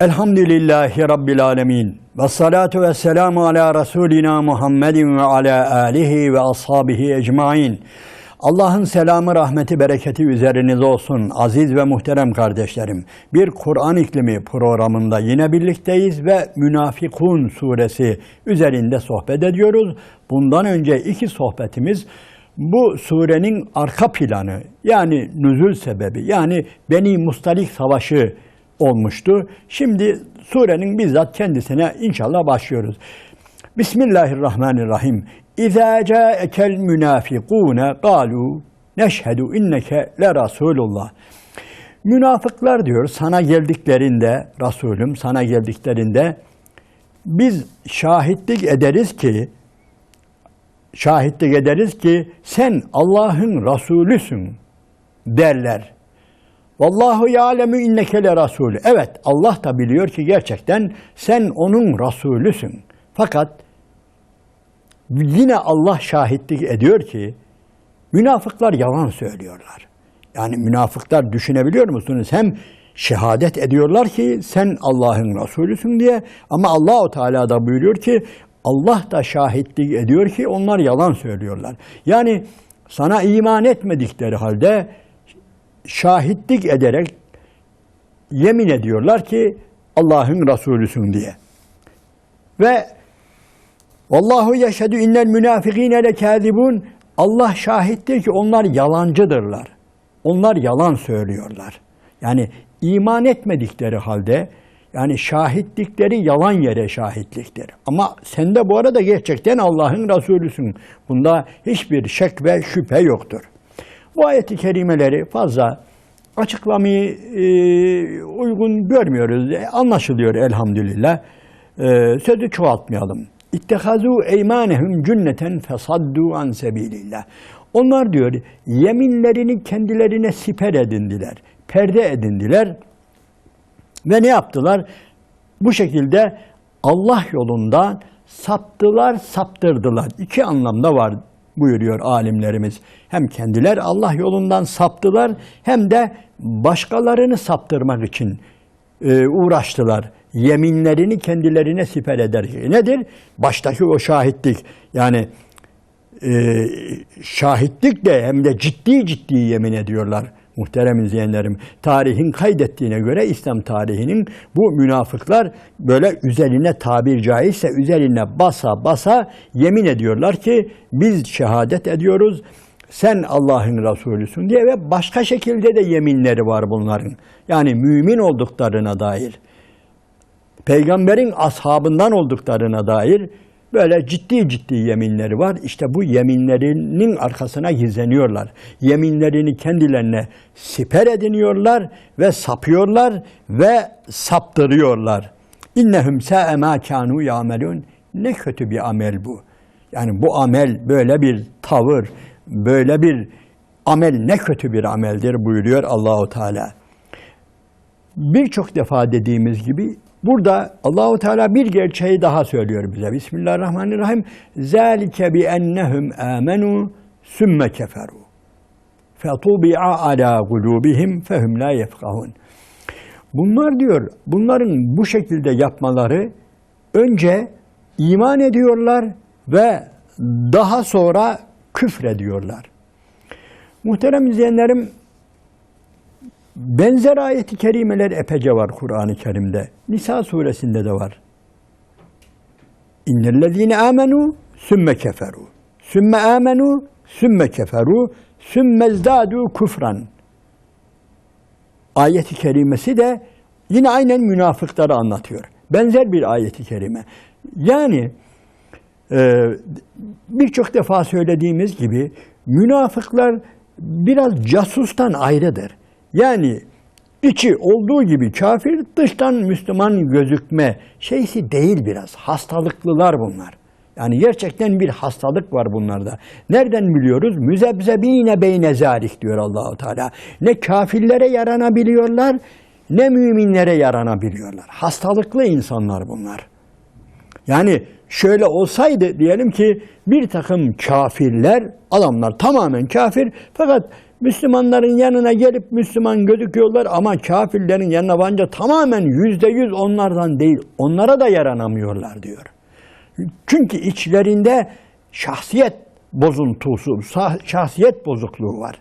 Elhamdülillahi Rabbil Alemin. Ve salatu ve selamu ala Resulina Muhammedin ve ala alihi ve ashabihi ecmain. Allah'ın selamı, rahmeti, bereketi üzerinize olsun aziz ve muhterem kardeşlerim. Bir Kur'an iklimi programında yine birlikteyiz ve Münafikun suresi üzerinde sohbet ediyoruz. Bundan önce iki sohbetimiz bu surenin arka planı yani nüzul sebebi yani Beni Mustalik Savaşı olmuştu. Şimdi surenin bizzat kendisine inşallah başlıyoruz. Bismillahirrahmanirrahim. İzâ câekel münâfikûne kâlû neşhedü inneke le Rasulullah. Münafıklar diyor sana geldiklerinde Resulüm sana geldiklerinde biz şahitlik ederiz ki şahitlik ederiz ki sen Allah'ın Resulüsün derler. Vallahu ya'lemu inneke le rasul. Evet Allah da biliyor ki gerçekten sen onun Resulüsün. Fakat yine Allah şahitlik ediyor ki münafıklar yalan söylüyorlar. Yani münafıklar düşünebiliyor musunuz? Hem şehadet ediyorlar ki sen Allah'ın Resulüsün diye ama Allahu Teala da buyuruyor ki Allah da şahitlik ediyor ki onlar yalan söylüyorlar. Yani sana iman etmedikleri halde şahitlik ederek yemin ediyorlar ki Allah'ın Resulüsün diye. Ve Vallahu yeşhedü innel münafikine lekâzibun Allah şahittir ki onlar yalancıdırlar. Onlar yalan söylüyorlar. Yani iman etmedikleri halde yani şahitlikleri yalan yere şahitliktir. Ama sen de bu arada gerçekten Allah'ın Resulüsün. Bunda hiçbir şek ve şüphe yoktur. Bu ayeti kerimeleri fazla açıklamayı e, uygun görmüyoruz. E, anlaşılıyor elhamdülillah. E, sözü çoğaltmayalım. İttehazu eymanehum cünneten fesaddu an. Onlar diyor yeminlerini kendilerine siper edindiler, perde edindiler ve ne yaptılar? Bu şekilde Allah yolundan saptılar, saptırdılar. İki anlamda var buyuruyor alimlerimiz. Hem kendiler Allah yolundan saptılar hem de başkalarını saptırmak için e, uğraştılar. Yeminlerini kendilerine siper eder. Nedir? Baştaki o şahitlik. Yani e, şahitlik de hem de ciddi ciddi yemin ediyorlar. Muhterem izleyenlerim, tarihin kaydettiğine göre İslam tarihinin bu münafıklar böyle üzerine tabir caizse üzerine basa basa yemin ediyorlar ki biz şehadet ediyoruz sen Allah'ın Resulüsün diye ve başka şekilde de yeminleri var bunların. Yani mümin olduklarına dair, peygamberin ashabından olduklarına dair Böyle ciddi ciddi yeminleri var. İşte bu yeminlerinin arkasına gizleniyorlar. Yeminlerini kendilerine siper ediniyorlar ve sapıyorlar ve saptırıyorlar. İnnehum sa'e ma kanu ya'melun. Ne kötü bir amel bu. Yani bu amel böyle bir tavır, böyle bir amel ne kötü bir ameldir buyuruyor Allahu Teala. Birçok defa dediğimiz gibi Burada Allahu Teala bir gerçeği daha söylüyor bize. Bismillahirrahmanirrahim. Zalike bi ennehum amenu sümme keferu. Fetubi'a ala kulubihim fehum la yefkahun. Bunlar diyor, bunların bu şekilde yapmaları önce iman ediyorlar ve daha sonra küfrediyorlar. Muhterem izleyenlerim, Benzer ayeti kerimeler epece var Kur'an-ı Kerim'de. Nisa suresinde de var. İnnellezîne amenu sümme keferu. Sümme amenu sümme keferu sümme zdadu kufran. Ayeti kerimesi de yine aynen münafıkları anlatıyor. Benzer bir ayeti kerime. Yani e, birçok defa söylediğimiz gibi münafıklar biraz casustan ayrıdır. Yani içi olduğu gibi kafir, dıştan Müslüman gözükme şeysi değil biraz. Hastalıklılar bunlar. Yani gerçekten bir hastalık var bunlarda. Nereden biliyoruz? Müzebzebine beyne zalik diyor Allahu Teala. Ne kafirlere yaranabiliyorlar, ne müminlere yaranabiliyorlar. Hastalıklı insanlar bunlar. Yani şöyle olsaydı diyelim ki bir takım kafirler, adamlar tamamen kafir fakat Müslümanların yanına gelip Müslüman gözüküyorlar ama kafirlerin yanına varınca tamamen yüzde yüz onlardan değil, onlara da yaranamıyorlar diyor. Çünkü içlerinde şahsiyet bozuntusu, şahsiyet bozukluğu var.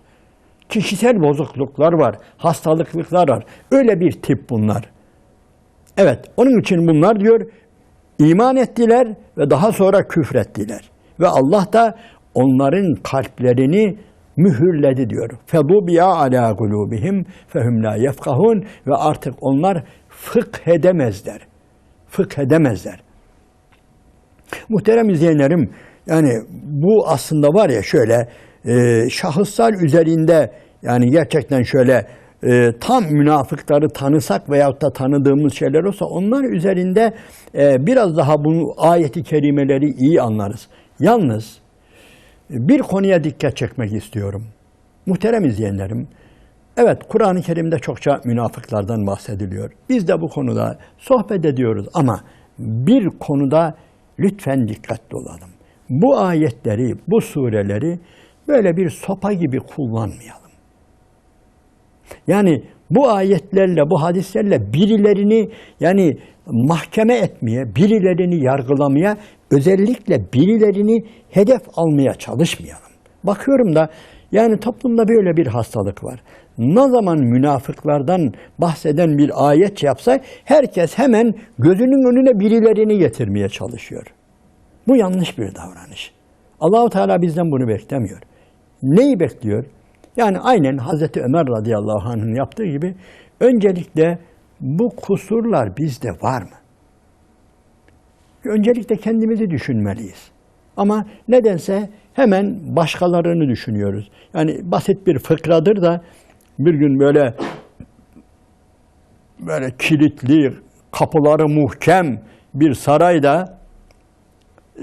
Kişisel bozukluklar var, hastalıklıklar var. Öyle bir tip bunlar. Evet, onun için bunlar diyor iman ettiler ve daha sonra küfrettiler. Ve Allah da onların kalplerini mühürledi diyor. Fedubiya ala kulubihim fehum la yefkahun ve artık onlar fıkh edemezler. Fıkh edemezler. Muhterem izleyenlerim, yani bu aslında var ya şöyle e, şahıslar üzerinde yani gerçekten şöyle e, tam münafıkları tanısak veyahut da tanıdığımız şeyler olsa onlar üzerinde e, biraz daha bu ayeti kerimeleri iyi anlarız. Yalnız bir konuya dikkat çekmek istiyorum. Muhterem izleyenlerim, evet Kur'an-ı Kerim'de çokça münafıklardan bahsediliyor. Biz de bu konuda sohbet ediyoruz ama bir konuda lütfen dikkatli olalım. Bu ayetleri, bu sureleri böyle bir sopa gibi kullanmayalım. Yani bu ayetlerle, bu hadislerle birilerini yani mahkeme etmeye, birilerini yargılamaya, özellikle birilerini hedef almaya çalışmayalım. Bakıyorum da yani toplumda böyle bir hastalık var. Ne zaman münafıklardan bahseden bir ayet yapsa herkes hemen gözünün önüne birilerini getirmeye çalışıyor. Bu yanlış bir davranış. Allahu Teala bizden bunu beklemiyor. Neyi bekliyor? Yani aynen Hazreti Ömer radıyallahu anh'ın yaptığı gibi öncelikle bu kusurlar bizde var mı? Öncelikle kendimizi düşünmeliyiz. Ama nedense hemen başkalarını düşünüyoruz. Yani basit bir fıkradır da bir gün böyle böyle kilitli, kapıları muhkem bir sarayda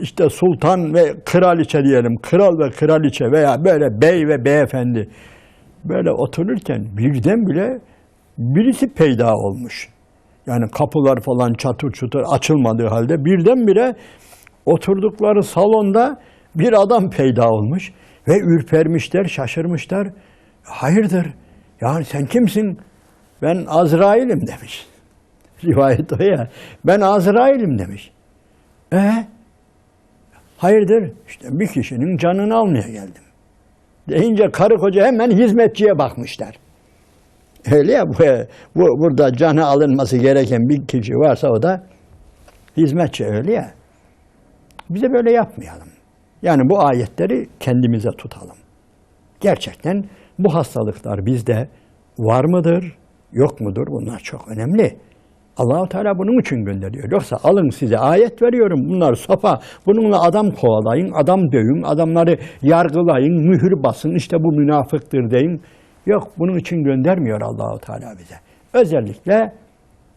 işte sultan ve kraliçe diyelim, kral ve kraliçe veya böyle bey ve beyefendi böyle otururken birdenbire birisi peyda olmuş. Yani kapılar falan çatır çutur açılmadığı halde birdenbire oturdukları salonda bir adam peyda olmuş ve ürpermişler, şaşırmışlar. Hayırdır? Yani sen kimsin? Ben Azrail'im demiş. Rivayet o ya. Ben Azrail'im demiş. E Hayırdır? İşte bir kişinin canını almaya geldim. Deyince karı koca hemen hizmetçiye bakmışlar. Öyle ya bu, bu burada canı alınması gereken bir kişi varsa o da hizmetçi öyle ya. Bize böyle yapmayalım. Yani bu ayetleri kendimize tutalım. Gerçekten bu hastalıklar bizde var mıdır, yok mudur? Bunlar çok önemli. Allahu Teala bunun için gönderiyor. Yoksa alın size ayet veriyorum. Bunlar sopa. Bununla adam kovalayın, adam dövün, adamları yargılayın, mühür basın. İşte bu münafıktır deyin. Yok bunun için göndermiyor Allahu Teala bize. Özellikle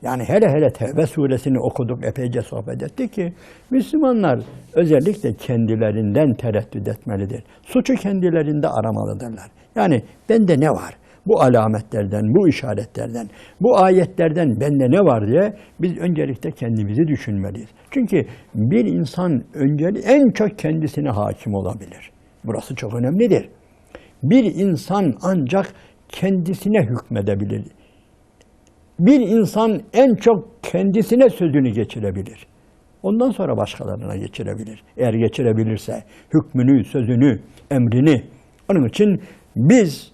yani hele hele Tevbe suresini okuduk, epeyce sohbet ettik ki Müslümanlar özellikle kendilerinden tereddüt etmelidir. Suçu kendilerinde aramalıdırlar. Yani bende ne var? Bu alametlerden, bu işaretlerden, bu ayetlerden bende ne var diye biz öncelikle kendimizi düşünmeliyiz. Çünkü bir insan önceli en çok kendisine hakim olabilir. Burası çok önemlidir. Bir insan ancak kendisine hükmedebilir. Bir insan en çok kendisine sözünü geçirebilir. Ondan sonra başkalarına geçirebilir. Eğer geçirebilirse hükmünü, sözünü, emrini. Onun için biz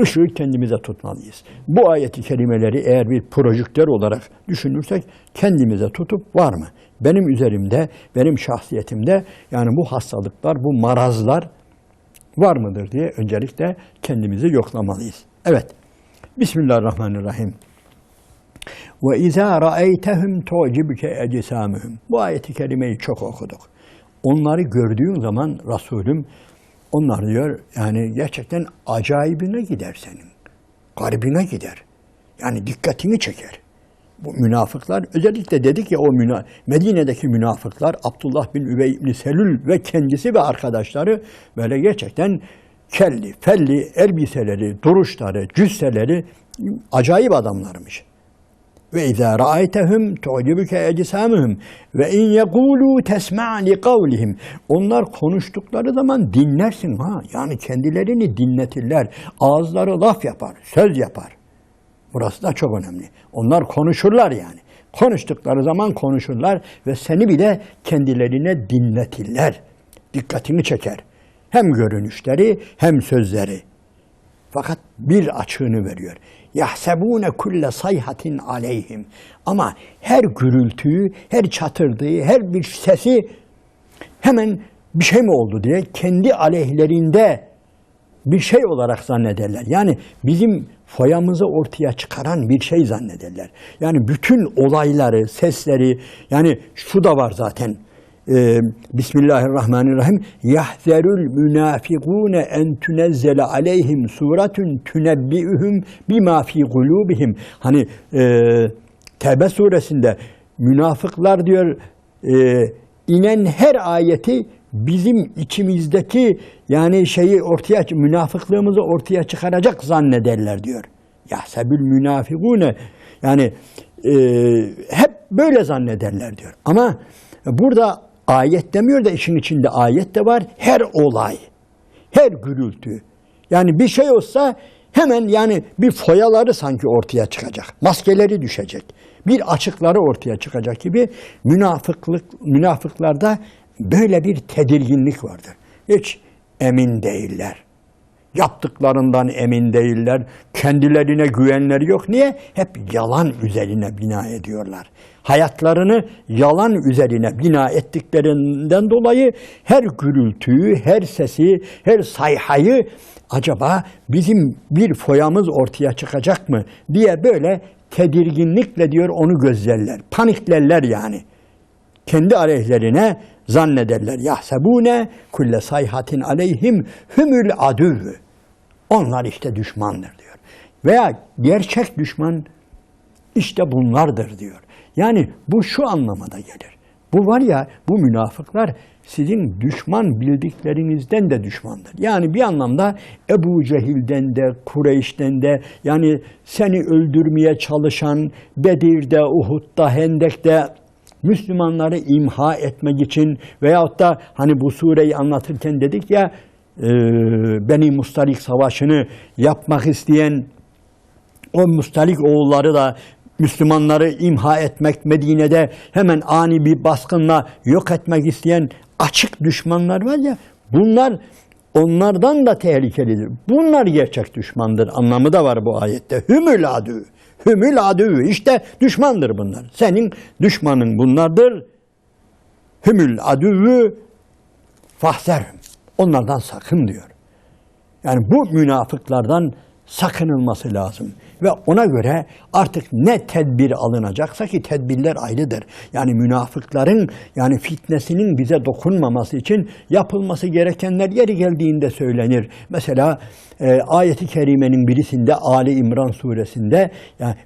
ışığı kendimize tutmalıyız. Bu ayeti kelimeleri eğer bir projektör olarak düşünürsek kendimize tutup var mı? Benim üzerimde, benim şahsiyetimde yani bu hastalıklar, bu marazlar var mıdır diye öncelikle kendimizi yoklamalıyız. Evet. Bismillahirrahmanirrahim. Ve izâ ra'eytehum tu'cibuke ecsamuhum. Bu ayeti kerimeyi çok okuduk. Onları gördüğün zaman Resulüm onlar diyor yani gerçekten acayibine gider senin. Garibine gider. Yani dikkatini çeker. Bu münafıklar özellikle dedik ya o müna Medine'deki münafıklar Abdullah bin Übey bin Selül ve kendisi ve arkadaşları böyle gerçekten kelli, felli elbiseleri, duruşları, cüsseleri acayip adamlarmış. Ve izâ ra'aytehum tu'cibuke ecsamuhum ve in yekûlû tesma' li kavlihim. Onlar konuştukları zaman dinlersin ha. Yani kendilerini dinletirler. Ağızları laf yapar, söz yapar. Burası da çok önemli. Onlar konuşurlar yani. Konuştukları zaman konuşurlar ve seni bile kendilerine dinletirler. Dikkatini çeker. Hem görünüşleri hem sözleri. Fakat bir açığını veriyor. Yahsebune kulle sayhatin aleyhim. Ama her gürültüyü, her çatırdığı, her bir sesi hemen bir şey mi oldu diye kendi aleyhlerinde bir şey olarak zannederler. Yani bizim foyamızı ortaya çıkaran bir şey zannederler. Yani bütün olayları, sesleri, yani şu da var zaten. Ee, Bismillahirrahmanirrahim. Yahzerul münafikune en tunezzele aleyhim suratun tunebbi'uhum bima fi kulubihim. Hani e, Tevbe suresinde münafıklar diyor e, inen her ayeti bizim içimizdeki yani şeyi ortaya münafıklığımızı ortaya çıkaracak zannederler diyor. Yahsebül münafikune yani e, hep böyle zannederler diyor. Ama burada ayet demiyor da işin içinde ayet de var. Her olay, her gürültü. Yani bir şey olsa hemen yani bir foyaları sanki ortaya çıkacak. Maskeleri düşecek. Bir açıkları ortaya çıkacak gibi münafıklık münafıklarda böyle bir tedirginlik vardır. Hiç emin değiller. Yaptıklarından emin değiller. Kendilerine güvenleri yok. Niye? Hep yalan üzerine bina ediyorlar. Hayatlarını yalan üzerine bina ettiklerinden dolayı her gürültüyü, her sesi, her sayhayı acaba bizim bir foyamız ortaya çıkacak mı diye böyle tedirginlikle diyor onu gözlerler. Paniklerler yani. Kendi aleyhlerine zannederler. Yahsebune kulle sayhatin aleyhim hümül adüvü. Onlar işte düşmandır diyor. Veya gerçek düşman işte bunlardır diyor. Yani bu şu anlamada gelir. Bu var ya bu münafıklar sizin düşman bildiklerinizden de düşmandır. Yani bir anlamda Ebu Cehil'den de Kureyş'ten de yani seni öldürmeye çalışan Bedir'de, Uhud'da, Hendek'te Müslümanları imha etmek için veyahut da hani bu sureyi anlatırken dedik ya Beni Mustalik Savaşı'nı yapmak isteyen o Mustalik oğulları da Müslümanları imha etmek, Medine'de hemen ani bir baskınla yok etmek isteyen açık düşmanlar var ya, bunlar onlardan da tehlikelidir. Bunlar gerçek düşmandır anlamı da var bu ayette. Hümül adü. Hümül adü. İşte düşmandır bunlar. Senin düşmanın bunlardır. Hümül adüvü fahzerhüm. Onlardan sakın diyor. Yani bu münafıklardan sakınılması lazım. Ve ona göre artık ne tedbir alınacaksa ki tedbirler ayrıdır. Yani münafıkların yani fitnesinin bize dokunmaması için yapılması gerekenler yeri geldiğinde söylenir. Mesela e, ayeti kerimenin birisinde Ali İmran suresinde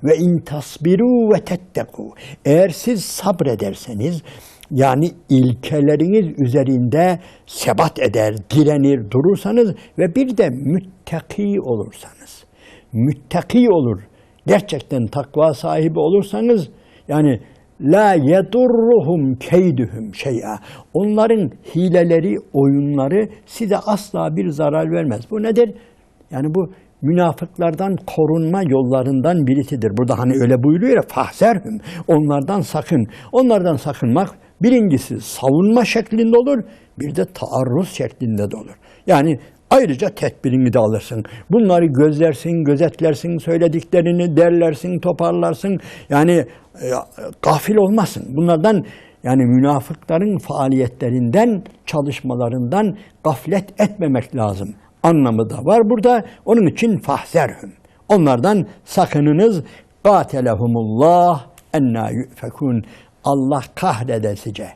ve in tasbiru ve tetteku eğer siz sabrederseniz yani ilkeleriniz üzerinde sebat eder, direnir, durursanız ve bir de müttaki olursanız, müttaki olur, gerçekten takva sahibi olursanız, yani la yedurruhum keyduhum şey'a. Onların hileleri, oyunları size asla bir zarar vermez. Bu nedir? Yani bu münafıklardan korunma yollarından birisidir. Burada hani öyle buyuruyor ya fahzerhüm. Onlardan sakın. Onlardan sakınmak birincisi savunma şeklinde olur, bir de taarruz şeklinde de olur. Yani ayrıca tedbirini de alırsın. Bunları gözlersin, gözetlersin, söylediklerini derlersin, toparlarsın. Yani e, gafil olmasın. Bunlardan yani münafıkların faaliyetlerinden, çalışmalarından gaflet etmemek lazım anlamı da var burada. Onun için fahzerhüm. Onlardan sakınınız. Gatelehumullah enna yu'fekun. Allah kahredesice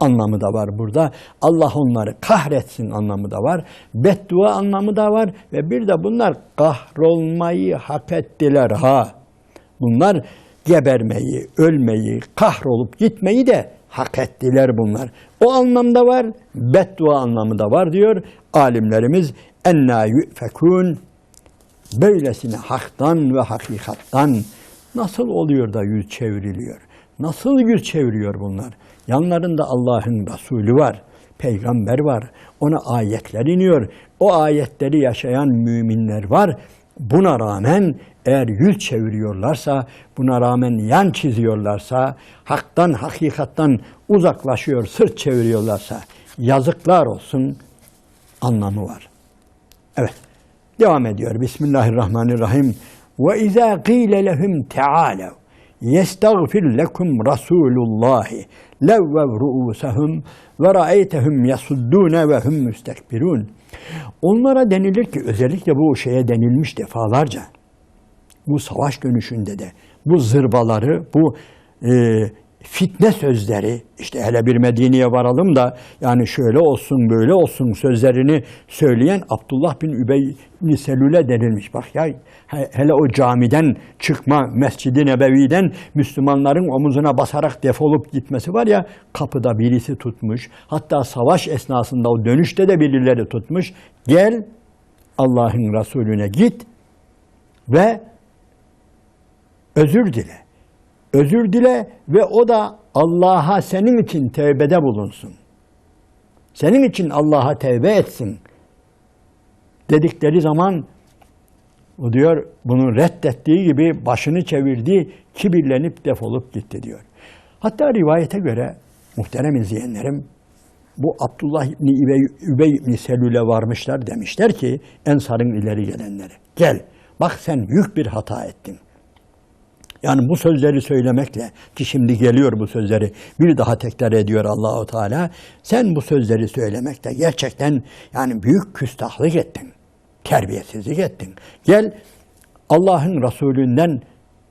anlamı da var burada. Allah onları kahretsin anlamı da var. Beddua anlamı da var. Ve bir de bunlar kahrolmayı hak ettiler ha. Bunlar gebermeyi, ölmeyi, kahrolup gitmeyi de hak ettiler bunlar. O anlamda var, beddua anlamı da var diyor alimlerimiz. Enna yu'fekun böylesine haktan ve hakikattan Nasıl oluyor da yüz çevriliyor? Nasıl yüz çeviriyor bunlar? Yanlarında Allah'ın Resulü var, peygamber var, ona ayetler iniyor. O ayetleri yaşayan müminler var. Buna rağmen eğer yüz çeviriyorlarsa, buna rağmen yan çiziyorlarsa, haktan, hakikattan uzaklaşıyor, sırt çeviriyorlarsa yazıklar olsun anlamı var. Evet. Devam ediyor. Bismillahirrahmanirrahim. Ve izâ qîle lehum teâlev yestagfir lekum rasûlullâhi levvev ru'ûsehum ve ra'eytehum yasuddûne ve hum müstekbirûn. Onlara denilir ki özellikle bu şeye denilmiş defalarca. Bu savaş dönüşünde de bu zırbaları, bu e, fitne sözleri, işte hele bir Medine'ye varalım da yani şöyle olsun böyle olsun sözlerini söyleyen Abdullah bin Übey bin Selül'e denilmiş. Bak ya he- hele o camiden çıkma Mescid-i Nebevi'den Müslümanların omuzuna basarak defolup gitmesi var ya kapıda birisi tutmuş. Hatta savaş esnasında o dönüşte de birileri tutmuş. Gel Allah'ın Resulüne git ve özür dile. Özür dile ve o da Allah'a senin için tevbede bulunsun. Senin için Allah'a tevbe etsin. Dedikleri zaman o diyor bunu reddettiği gibi başını çevirdi, kibirlenip defolup gitti diyor. Hatta rivayete göre muhterem izleyenlerim bu Abdullah İbni Übey, Übey İbni Selül'e varmışlar demişler ki Ensar'ın ileri gelenleri. Gel bak sen büyük bir hata ettin. Yani bu sözleri söylemekle ki şimdi geliyor bu sözleri bir daha tekrar ediyor Allahu Teala. Sen bu sözleri söylemekle gerçekten yani büyük küstahlık ettin. Terbiyesizlik ettin. Gel Allah'ın Resulünden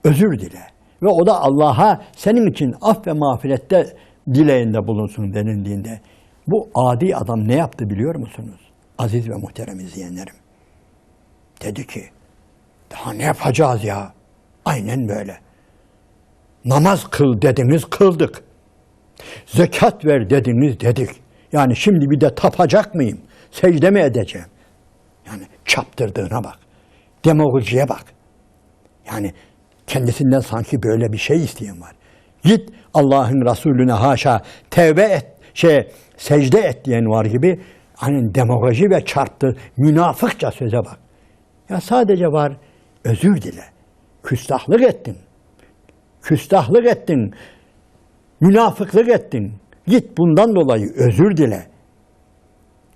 özür dile. Ve o da Allah'a senin için af ve mağfirette dileğinde bulunsun denildiğinde bu adi adam ne yaptı biliyor musunuz? Aziz ve muhterem izleyenlerim. Dedi ki daha ne yapacağız ya? Aynen böyle. Namaz kıl dediniz kıldık. Zekat ver dediniz dedik. Yani şimdi bir de tapacak mıyım? Secde mi edeceğim? Yani çaptırdığına bak. Demagojiye bak. Yani kendisinden sanki böyle bir şey isteyen var. Git Allah'ın Resulüne haşa tevbe et, şey secde et diyen var gibi hani demagoji ve çarptı münafıkça söze bak. Ya sadece var özür dile. Küstahlık ettin. Küstahlık ettin. Münafıklık ettin. Git bundan dolayı özür dile.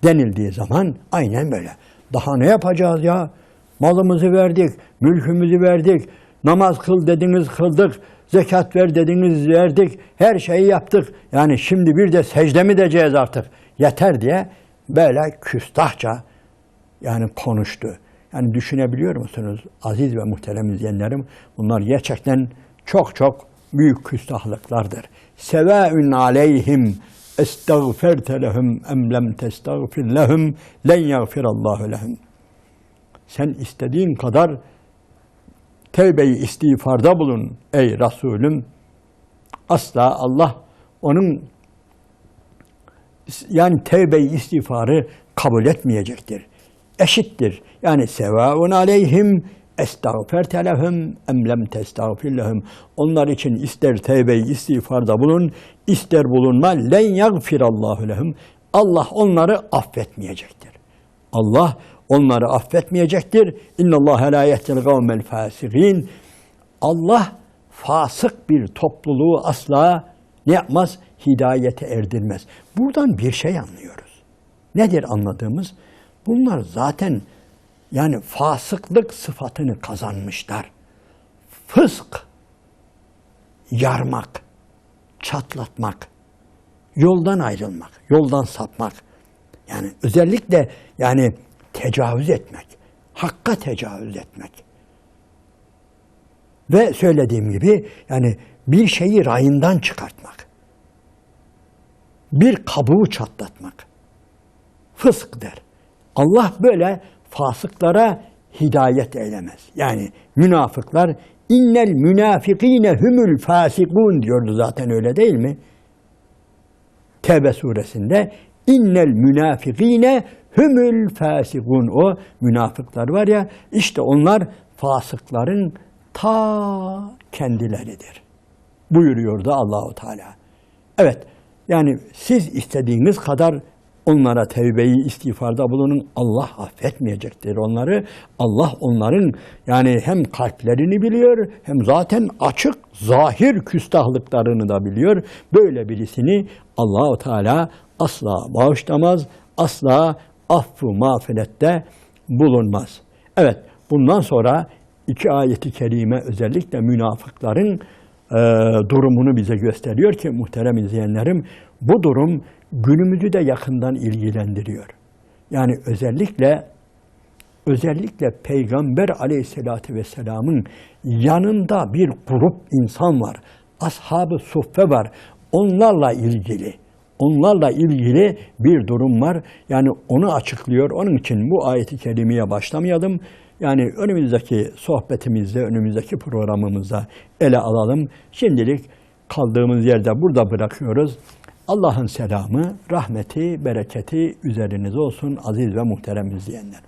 Denildiği zaman aynen böyle. Daha ne yapacağız ya? Malımızı verdik, mülkümüzü verdik, namaz kıl dediniz kıldık, zekat ver dediniz verdik, her şeyi yaptık. Yani şimdi bir de secde mi edeceğiz artık? Yeter diye böyle küstahça yani konuştu. Yani düşünebiliyor musunuz aziz ve muhterem izleyenlerim? Bunlar gerçekten çok çok büyük küstahlıklardır. Sevaün aleyhim estağferte lehum em lem testağfir lehum len yagfirallahu lehum. Sen istediğin kadar tevbeyi istiğfarda bulun ey Resulüm. Asla Allah onun yani tevbeyi istiğfarı kabul etmeyecektir. Eşittir. Yani sevaun aleyhim estağferte lehum em lem testağfir lehum. Onlar için ister tevbeyi istiğfarda bulun, ister bulunma len yagfirallahu lehum. Allah onları affetmeyecektir. Allah onları affetmeyecektir. İnnallâhe lâ yehdil gavmel fâsigîn. Allah fasık bir topluluğu asla ne yapmaz? Hidayete erdirmez. Buradan bir şey anlıyoruz. Nedir anladığımız? Bunlar zaten yani fasıklık sıfatını kazanmışlar. Fısk, yarmak, çatlatmak, yoldan ayrılmak, yoldan sapmak. Yani özellikle yani tecavüz etmek, hakka tecavüz etmek. Ve söylediğim gibi yani bir şeyi rayından çıkartmak. Bir kabuğu çatlatmak. Fısk der. Allah böyle fasıklara hidayet eylemez. Yani münafıklar innel münafikine humul fasikun diyordu zaten öyle değil mi? Tevbe suresinde innel münafikine humul fasikun o münafıklar var ya işte onlar fasıkların ta kendileridir. Buyuruyordu Allahu Teala. Evet, yani siz istediğiniz kadar onlara tevbeyi istiğfarda bulunun. Allah affetmeyecektir onları. Allah onların yani hem kalplerini biliyor hem zaten açık zahir küstahlıklarını da biliyor. Böyle birisini Allahu Teala asla bağışlamaz, asla affı mağfirette bulunmaz. Evet, bundan sonra iki ayeti kerime özellikle münafıkların e, durumunu bize gösteriyor ki muhterem izleyenlerim bu durum günümüzü de yakından ilgilendiriyor. Yani özellikle özellikle Peygamber aleyhissalatü vesselamın yanında bir grup insan var. Ashab-ı suffe var. Onlarla ilgili onlarla ilgili bir durum var. Yani onu açıklıyor. Onun için bu ayeti kerimeye başlamayalım. Yani önümüzdeki sohbetimizde, önümüzdeki programımızda ele alalım. Şimdilik kaldığımız yerde burada bırakıyoruz. Allah'ın selamı, rahmeti, bereketi üzerinize olsun aziz ve muhterem izleyenler.